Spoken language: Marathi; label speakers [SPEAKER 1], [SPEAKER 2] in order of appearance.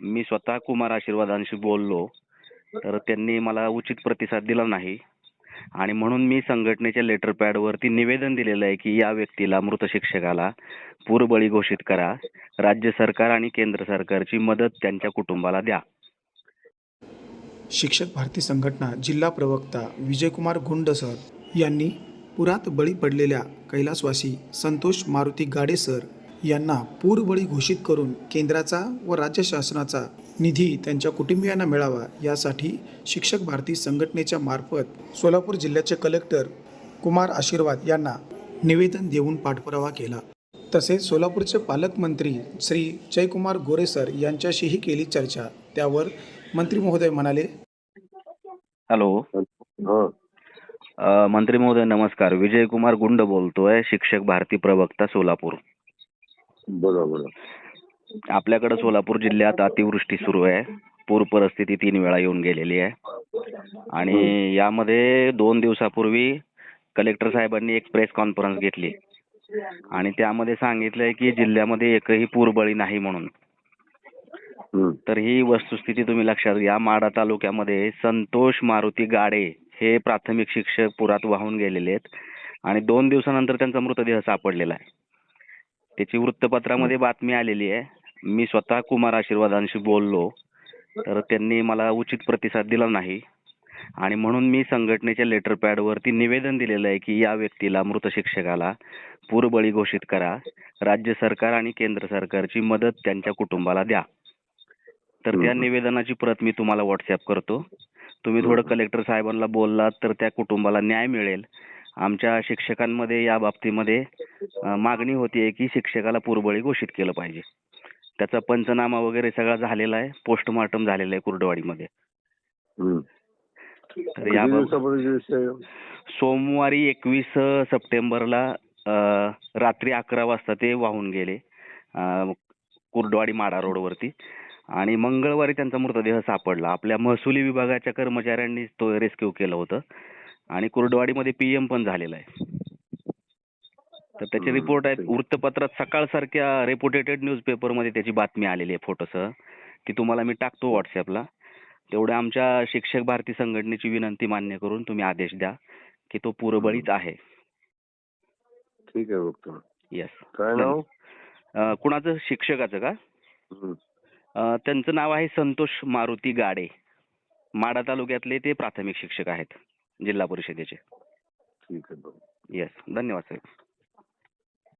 [SPEAKER 1] मी स्वतः कुमार आशीर्वादांशी बोललो तर त्यांनी मला उचित प्रतिसाद दिला नाही. आणि म्हणून मी संघटनेच्या लेटर पॅडवरती निवेदन दिलेलं आहे की या व्यक्तीला मृत शिक्षकाला पूरबळी घोषित करा. राज्य सरकार आणि केंद्र सरकारची मदत त्यांच्या कुटुंबाला द्या.
[SPEAKER 2] शिक्षक भारती संघटना जिल्हा प्रवक्ता विजयकुमार गुंड सर यांनी पुरात बळी पडलेल्या कैलासवासी संतोष मारुती गाडे सर यांना पूरबळी घोषित करून केंद्राचा व राज्य शासनाचा निधी त्यांच्या कुटुंबियांना मिळावा यासाठी शिक्षक भारती संघटनेच्या मार्फत सोलापूर जिल्ह्याचे कलेक्टर कुमार आशीर्वाद यांना निवेदन देऊन पाठपुरावा केला. तसेच सोलापूरचे पालकमंत्री श्री जयकुमार गोरे सर यांच्याशीही केली चर्चा. त्यावर मंत्री महोदय म्हणाले
[SPEAKER 1] हॅलो.
[SPEAKER 3] हा.
[SPEAKER 1] अ, मंत्री महोदय नमस्कार. विजयकुमार गुंड बोलतोय शिक्षक भारती प्रवक्ता सोलापूर.
[SPEAKER 3] बोला बोला
[SPEAKER 1] आपल्याकडे सोलापूर जिल्ह्यात अतिवृष्टी सुरू आहे. पूर परिस्थिती तीन वेळा येऊन गेलेली आहे. आणि यामध्ये दोन दिवसापूर्वी कलेक्टर साहेबांनी एक प्रेस कॉन्फरन्स घेतली. आणि त्यामध्ये सांगितलंय की जिल्ह्यामध्ये एकही पूरबळी नाही म्हणून. तर ही वस्तुस्थिती तुम्ही लक्षात घ्या. माढा तालुक्यामध्ये संतोष मारुती गाडे हे प्राथमिक शिक्षक पुरात वाहून गेलेले आहेत. आणि दोन दिवसानंतर त्यांचा मृतदेह सापडलेला आहे. त्याची वृत्तपत्रामध्ये बातमी आलेली आहे. मी स्वतः कुमार आशीर्वादांशी बोललो. तर त्यांनी मला उचित प्रतिसाद दिला नाही. आणि म्हणून मी संघटनेच्या लेटर पॅड वरती निवेदन दिलेलं आहे की या व्यक्तीला मृत शिक्षकाला पूरबळी घोषित करा. राज्य सरकार आणि केंद्र सरकारची मदत त्यांच्या कुटुंबाला द्या. तर त्या. निवेदनाची प्रत मी तुम्हाला व्हॉट्सअप करतो. तुम्ही थोडं. कलेक्टर साहेबांना बोललात तर त्या कुटुंबाला न्याय मिळेल. आमच्या शिक्षकांमध्ये या बाबतीमध्ये मागणी होतीये की शिक्षकाला पूरबळी घोषित केलं पाहिजे. त्याचा पंचनामा वगैरे सगळा झालेला आहे पोस्टमॉर्टम झालेलं आहे कुर्डवाडीमध्ये. तर? सोमवारी एकवीस सप्टेंबरला रात्री अकरा वाजता ते वाहून गेले कुर्डवाडी माडा रोडवरती आणि मंगळवारी त्यांचा मृतदेह सापडला. आपल्या महसुली विभागाच्या कर्मचाऱ्यांनी तो रेस्क्यू केलं होतं. आणि कुर्डवाडीमध्ये पीएम पण झालेला आहे. तर त्याचे रिपोर्ट आहेत. वृत्तपत्रात सकाळ सारख्या रेप्युटेटेड न्यूजपेपरमध्ये त्याची बातमी आलेली आहे फोटोसह ती तुम्हाला मी टाकतो व्हॉट्सअपला तेवढ्या आमच्या शिक्षक भारती संघटनेची विनंती मान्य करून तुम्ही आदेश द्या की तो पूरबळीच आहे.
[SPEAKER 3] ठीक आहे बघतो.
[SPEAKER 1] येस
[SPEAKER 3] काय नाव?
[SPEAKER 1] कुणाचं? शिक्षकाचं का?
[SPEAKER 3] हम्म.
[SPEAKER 1] अं, त्यांचं नाव आहे संतोष मारुती गाडे. माडा तालुक्यातले ते प्राथमिक शिक्षक आहेत. जिल्हा परिषदेचे.
[SPEAKER 3] ठीक आहे बघ
[SPEAKER 1] येस धन्यवाद साहेब